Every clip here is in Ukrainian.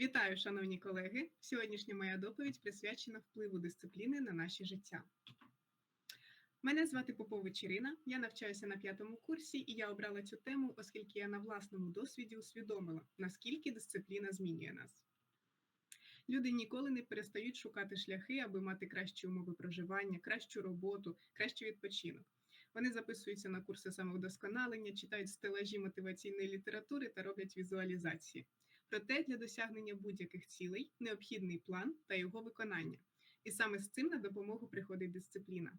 Вітаю, шановні колеги! Сьогоднішня моя доповідь присвячена впливу дисципліни на наше життя. Мене звати Попович Ірина, я навчаюся на п'ятому курсі, і я обрала цю тему, оскільки я на власному досвіді усвідомила, наскільки дисципліна змінює нас. Люди ніколи не перестають шукати шляхи, аби мати кращі умови проживання, кращу роботу, кращий відпочинок. Вони записуються на курси самовдосконалення, читають стелажі мотиваційної літератури та роблять візуалізації. Проте для досягнення будь-яких цілей необхідний план та його виконання. І саме з цим на допомогу приходить дисципліна.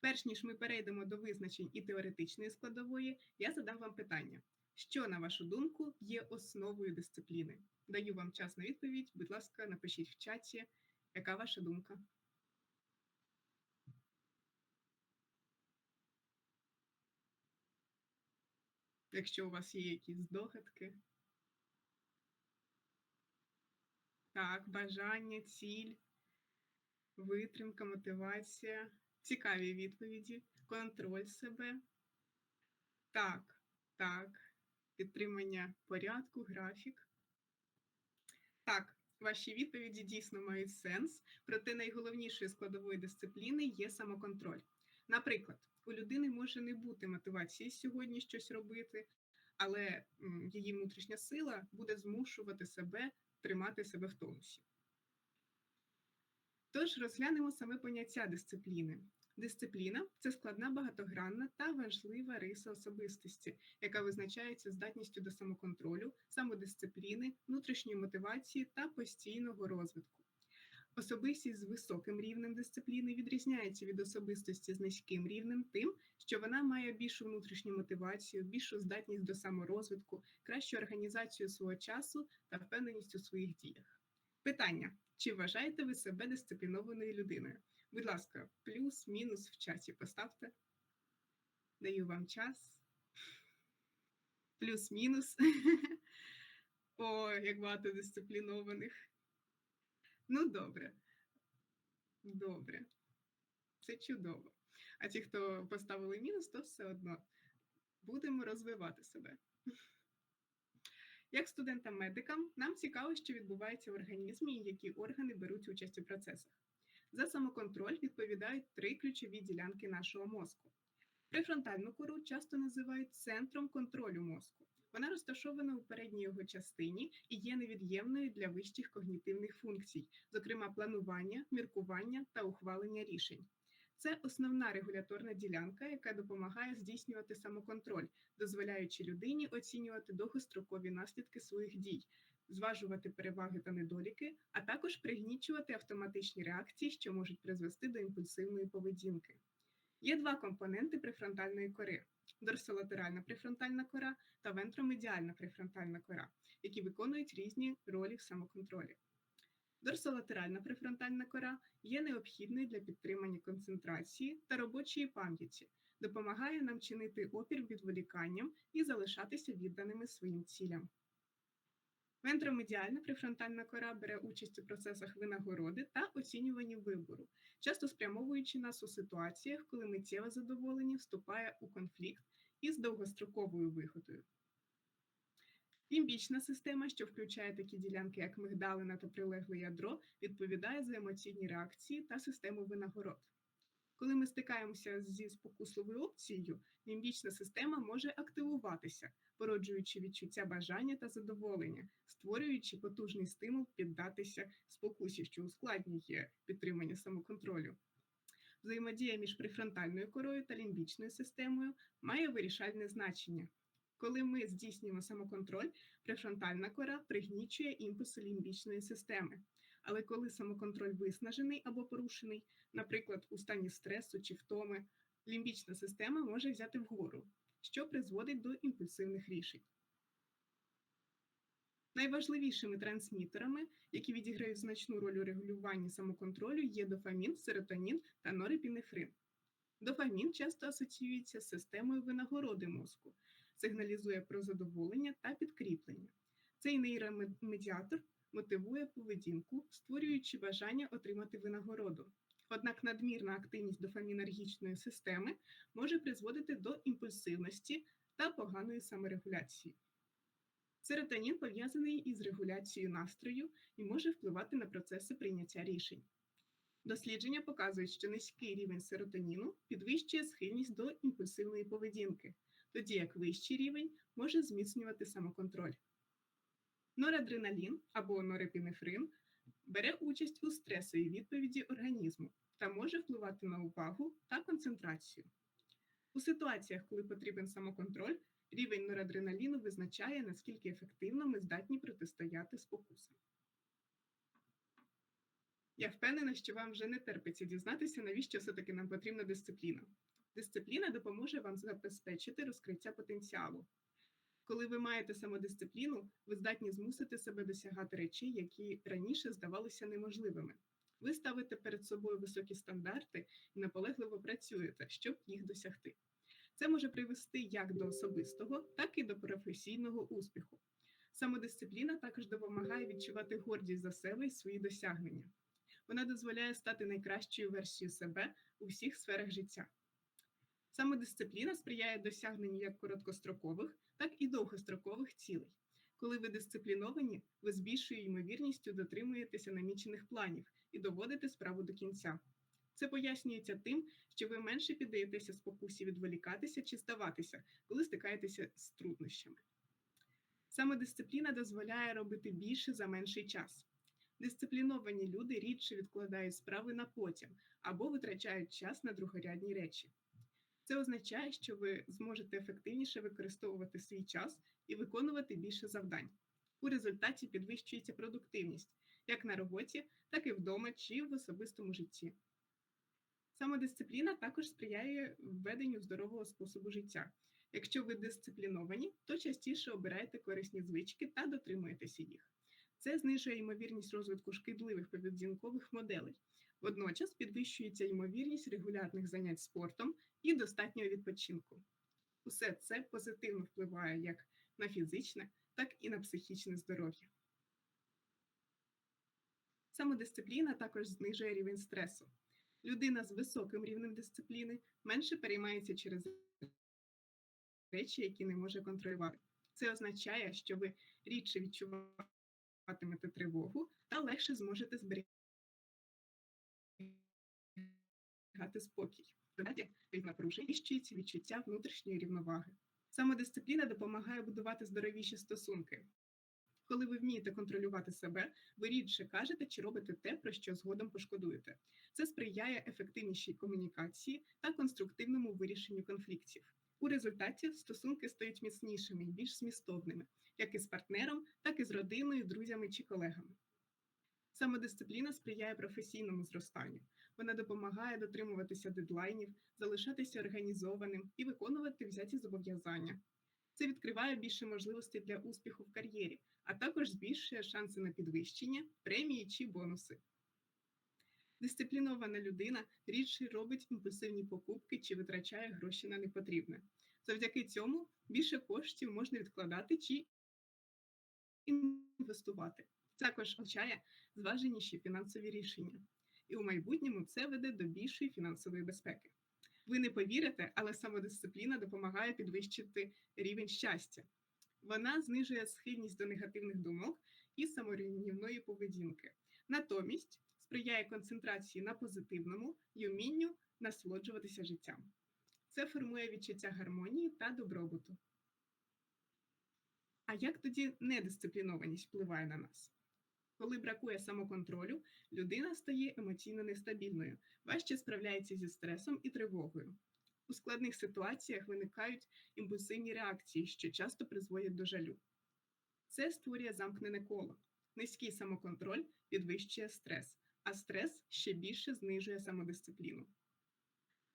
Перш ніж ми перейдемо до визначень і теоретичної складової, я задам вам питання: що, на вашу думку, є основою дисципліни? Даю вам час на відповідь. Будь ласка, напишіть в чаті, яка ваша думка. Якщо у вас є якісь здогадки. Так, бажання, ціль, витримка, мотивація, цікаві відповіді, контроль себе. Так, так, підтримання порядку, графік. Так, ваші відповіді дійсно мають сенс, проте найголовнішою складовою дисципліни є самоконтроль. Наприклад, у людини може не бути мотивації сьогодні щось робити, але її внутрішня сила буде змушувати себе тримати себе в тонусі. Тож розглянемо саме поняття дисципліни. Дисципліна це складна багатогранна та важлива риса особистості, яка визначається здатністю до самоконтролю, самодисципліни, внутрішньої мотивації та постійного розвитку. Особистість з високим рівнем дисципліни відрізняється від особистості з низьким рівнем тим, що вона має більшу внутрішню мотивацію, більшу здатність до саморозвитку, кращу організацію свого часу та впевненість у своїх діях. Питання: чи вважаєте ви себе дисциплінованою людиною? Будь ласка, плюс-мінус в чаті поставте. Даю вам час. Плюс-мінус. О, як багато дисциплінованих. Ну, добре. Добре. Це чудово. А ті, хто поставили мінус, то все одно будемо розвивати себе. Як студентам-медикам, нам цікаво, що відбувається в організмі і які органи беруть участь у процесах. За самоконтроль відповідають три ключові ділянки нашого мозку. Префронтальну кору часто називають центром контролю мозку. Вона розташована у передній його частині і є невід'ємною для вищих когнітивних функцій, зокрема планування, міркування та ухвалення рішень. Це основна регуляторна ділянка, яка допомагає здійснювати самоконтроль, дозволяючи людині оцінювати довгострокові наслідки своїх дій, зважувати переваги та недоліки, а також пригнічувати автоматичні реакції, що можуть призвести до імпульсивної поведінки. Є два компоненти префронтальної кори дорсолатеральна префронтальна кора та вентромедіальна префронтальна кора, які виконують різні ролі в самоконтролі. Дорсолатеральна префронтальна кора є необхідною для підтримання концентрації та робочої пам'яті, допомагає нам чинити опір відволіканням і залишатися відданими своїм цілям. Вентромедіальна префронтальна кора бере участь у процесах винагороди та оцінювання вибору, часто спрямовуючи нас у ситуаціях, коли миттєве задоволення вступає у конфлікт із довгостроковою вигодою. Лімбічна система, що включає такі ділянки, як мигдалина та прилегле ядро, відповідає за емоційні реакції та систему винагород. Коли ми стикаємося зі спокусливою опцією, лімбічна система може активуватися, породжуючи відчуття бажання та задоволення, створюючи потужний стимул піддатися спокусі, що ускладнює підтримання самоконтролю. Взаємодія між префронтальною корою та лімбічною системою має вирішальне значення. Коли ми здійснюємо самоконтроль, префронтальна кора пригнічує імпульси лімбічної системи. Але коли самоконтроль виснажений або порушений, наприклад, у стані стресу чи втоми, лімбічна система може взяти вгору, що призводить до імпульсивних рішень. Найважливішими трансмітерами, які відіграють значну роль у регулюванні самоконтролю, є дофамін, серотонін та норепінефрин. Дофамін часто асоціюється з системою винагороди мозку, сигналізує про задоволення та підкріплення. Цей нейромедіатор мотивує поведінку, створюючи бажання отримати винагороду. Однак надмірна активність дофамінергічної системи може призводити до імпульсивності та поганої саморегуляції. Серотонін пов'язаний із регуляцією настрою і може впливати на процеси прийняття рішень. Дослідження показують, що низький рівень серотоніну підвищує схильність до імпульсивної поведінки, тоді як вищий рівень може зміцнювати самоконтроль. Норадреналін або норепінефрин бере участь у стресовій відповіді організму та може впливати на увагу та концентрацію. У ситуаціях, коли потрібен самоконтроль, рівень норадреналіну визначає, наскільки ефективно ми здатні протистояти спокусам. Я впевнена, що вам вже не терпиться дізнатися, навіщо все-таки нам потрібна дисципліна. Дисципліна допоможе вам забезпечити розкриття потенціалу. Коли ви маєте самодисципліну, ви здатні змусити себе досягати речей, які раніше здавалися неможливими. Ви ставите перед собою високі стандарти і наполегливо працюєте, щоб їх досягти. Це може привести як до особистого, так і до професійного успіху. Самодисципліна також допомагає відчувати гордість за себе і свої досягнення. Вона дозволяє стати найкращою версією себе у всіх сферах життя. Самодисципліна сприяє досягненню як короткострокових, так і довгострокових цілей. Коли ви дисципліновані, ви з більшою ймовірністю дотримуєтеся намічених планів і доводите справу до кінця. Це пояснюється тим, що ви менше піддаєтеся спокусі відволікатися чи здаватися, коли стикаєтеся з труднощами. Самодисципліна дозволяє робити більше за менший час. Дисципліновані люди рідше відкладають справи на потім або витрачають час на другорядні речі. Це означає, що ви зможете ефективніше використовувати свій час і виконувати більше завдань. У результаті підвищується продуктивність як на роботі, так і вдома чи в особистому житті. Самодисципліна також сприяє введенню здорового способу життя. Якщо ви дисципліновані, то частіше обираєте корисні звички та дотримуєтеся їх. Це знижує ймовірність розвитку шкідливих поведінкових моделей. Водночас підвищується ймовірність регулярних занять спортом і достатнього відпочинку. Усе це позитивно впливає як на фізичне, так і на психічне здоров'я. Самодисципліна також знижує рівень стресу. Людина з високим рівнем дисципліни менше переймається через речі, які не може контролювати. Це означає, що ви рідше відчуватимете тривогу та легше зможете зберігати спокій. Додаті напружень іщується відчуття внутрішньої рівноваги. Самодисципліна допомагає будувати здоровіші стосунки. Коли ви вмієте контролювати себе, ви рідше кажете чи робите те, про що згодом пошкодуєте. Це сприяє ефективнішій комунікації та конструктивному вирішенню конфліктів. У результаті стосунки стають міцнішими і більш змістовними, як із партнером, так і з родиною, друзями чи колегами. Самодисципліна сприяє професійному зростанню. Вона допомагає дотримуватися дедлайнів, залишатися організованим і виконувати взяті зобов'язання. Це відкриває більше можливостей для успіху в кар'єрі, а також збільшує шанси на підвищення, премії чи бонуси. Дисциплінована людина рідше робить імпульсивні покупки чи витрачає гроші на непотрібне. Завдяки цьому більше коштів можна відкладати чи інвестувати. Також означає зваженіші фінансові рішення. І у майбутньому це веде до більшої фінансової безпеки. Ви не повірите, але самодисципліна допомагає підвищити рівень щастя. Вона знижує схильність до негативних думок і саморівнівної поведінки. Натомість сприяє концентрації на позитивному і умінню насолоджуватися життям. Це формує відчуття гармонії та добробуту. А як тоді недисциплінованість впливає на нас? Коли бракує самоконтролю, людина стає емоційно нестабільною, важче справляється зі стресом і тривогою. У складних ситуаціях виникають імпульсивні реакції, що часто призводять до жалю. Це створює замкнене коло. Низький самоконтроль підвищує стрес, а стрес ще більше знижує самодисципліну.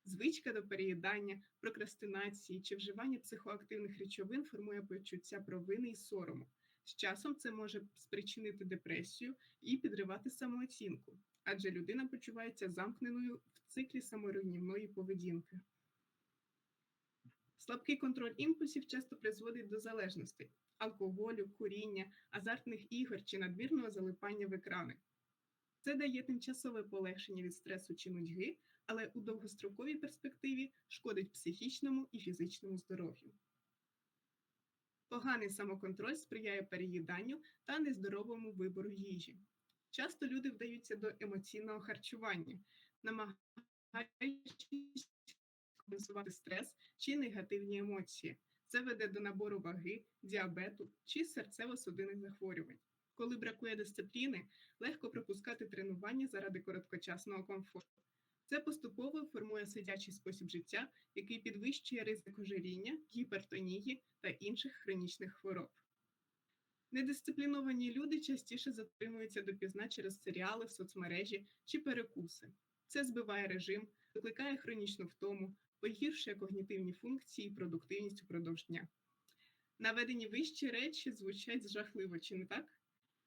Звичка до переїдання, прокрастинації чи вживання психоактивних речовин формує почуття провини і сорому. З часом це може спричинити депресію і підривати самооцінку, адже людина почувається замкненою в циклі саморуйнівної поведінки. Слабкий контроль імпульсів часто призводить до залежностей алкоголю, куріння, азартних ігор чи надмірного залипання в екрани. Це дає тимчасове полегшення від стресу чи нудьги, але у довгостроковій перспективі шкодить психічному і фізичному здоров'ю. Поганий самоконтроль сприяє переїданню та нездоровому вибору їжі. Часто люди вдаються до емоційного харчування, намагаючись компенсувати стрес чи негативні емоції. Це веде до набору ваги, діабету чи серцево-судинних захворювань. Коли бракує дисципліни, легко пропускати тренування заради короткочасного комфорту. Це поступово формує сидячий спосіб життя, який підвищує ризик ожиріння, гіпертонії та інших хронічних хвороб. Недисципліновані люди частіше затримуються допізна через серіали, соцмережі чи перекуси. Це збиває режим, викликає хронічну втому, погіршує когнітивні функції і продуктивність упродовж дня. Наведені вищі речі звучать жахливо, чи не так?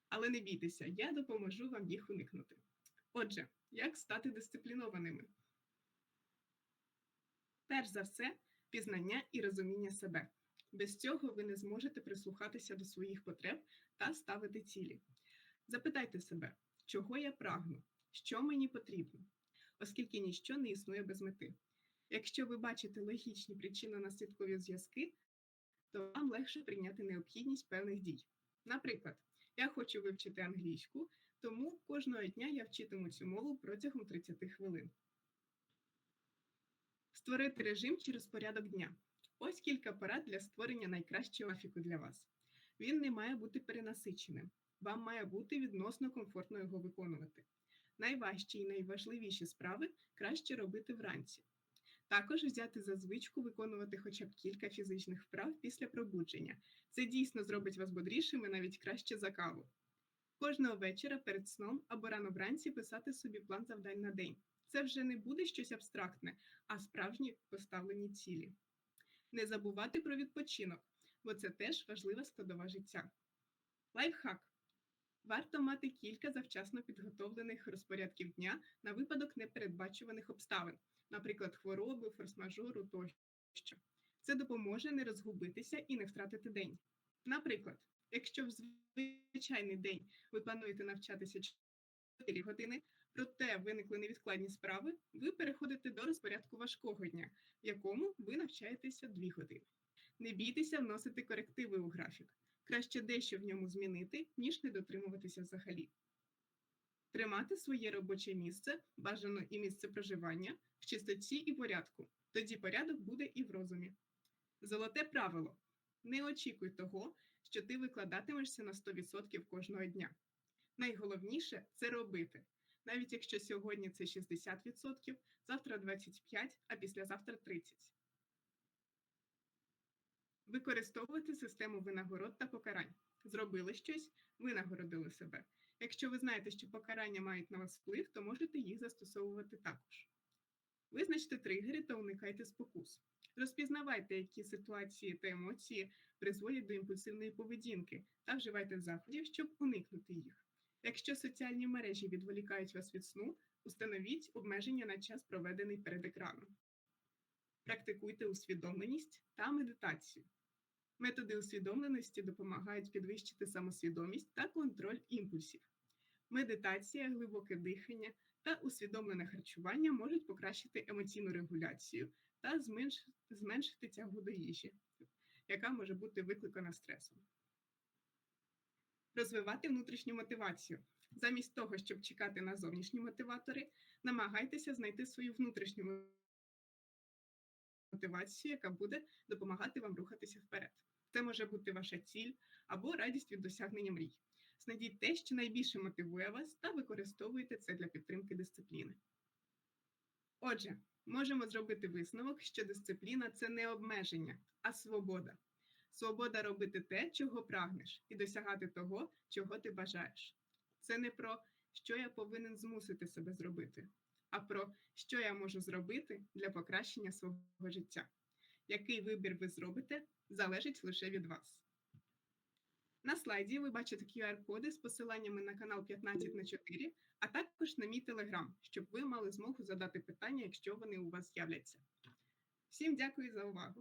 Але не бійтеся, я допоможу вам їх уникнути. Отже, як стати дисциплінованими? Перш за все, пізнання і розуміння себе. Без цього ви не зможете прислухатися до своїх потреб та ставити цілі. Запитайте себе, чого я прагну, що мені потрібно, оскільки ніщо не існує без мети. Якщо ви бачите логічні причинно-наслідкові зв'язки, то вам легше прийняти необхідність певних дій. Наприклад, я хочу вивчити англійську, тому кожного дня я вчитиму цю мову протягом 30 хвилин. Створити режим чи розпорядок дня. Ось кілька порад для створення найкращого графіку для вас. Він не має бути перенасиченим. Вам має бути відносно комфортно його виконувати. Найважчі і найважливіші справи краще робити вранці. Також взяти за звичку виконувати хоча б кілька фізичних вправ після пробудження. Це дійсно зробить вас бодрішими навіть краще за каву. Кожного вечора перед сном або рано вранці писати собі план завдань на день. Це вже не буде щось абстрактне, а справжні поставлені цілі. Не забувати про відпочинок, бо це теж важлива складова життя. Лайфхак. Варто мати кілька завчасно підготовлених розпорядків дня на випадок непередбачуваних обставин, наприклад, хвороби, форс-мажору тощо. Це допоможе не розгубитися і не втратити день. Наприклад, якщо в звичайний день ви плануєте навчатися 4 години, проте виникли невідкладні справи, ви переходите до розпорядку важкого дня, в якому ви навчаєтеся 2 години. Не бійтеся вносити корективи у графік. Краще дещо в ньому змінити, ніж не дотримуватися взагалі. Тримати своє робоче місце, бажано і місце проживання в чистоті і порядку. Тоді порядок буде і в розумі. Золоте правило: не очікуй того, що ти викладатимешся на 100% кожного дня. Найголовніше це робити. Навіть якщо сьогодні це 60%, завтра 25%, а післязавтра 30%. Використовувати систему винагород та покарань. Зробили щось, винагородили себе. Якщо ви знаєте, що покарання мають на вас вплив, то можете їх застосовувати також. Визначте тригери та уникайте спокус. Розпізнавайте, які ситуації та емоції призводять до імпульсивної поведінки, та вживайте заходів, щоб уникнути їх. Якщо соціальні мережі відволікають вас від сну, установіть обмеження на час, проведений перед екраном. Практикуйте усвідомленість та медитацію. Методи усвідомленості допомагають підвищити самосвідомість та контроль імпульсів. Медитація, глибоке дихання та усвідомлене харчування можуть покращити емоційну регуляцію та зменшити тягу до їжі, яка може бути викликана стресом. Розвивати внутрішню мотивацію. Замість того, щоб чекати на зовнішні мотиватори, намагайтеся знайти свою внутрішню мотивацію, яка буде допомагати вам рухатися вперед. Це може бути ваша ціль або радість від досягнення мрій. Знайдіть те, що найбільше мотивує вас, та використовуйте це для підтримки дисципліни. Отже, можемо зробити висновок, що дисципліна це не обмеження, а свобода. Свобода робити те, чого прагнеш, і досягати того, чого ти бажаєш. Це не про що я повинен змусити себе зробити, а про що я можу зробити для покращення свого життя. Який вибір ви зробите, залежить лише від вас. На слайді ви бачите QR-коди з посиланнями на канал 15 на 4, а також на мій телеграм, щоб ви мали змогу задати питання, якщо вони у вас з'являться. Всім дякую за увагу!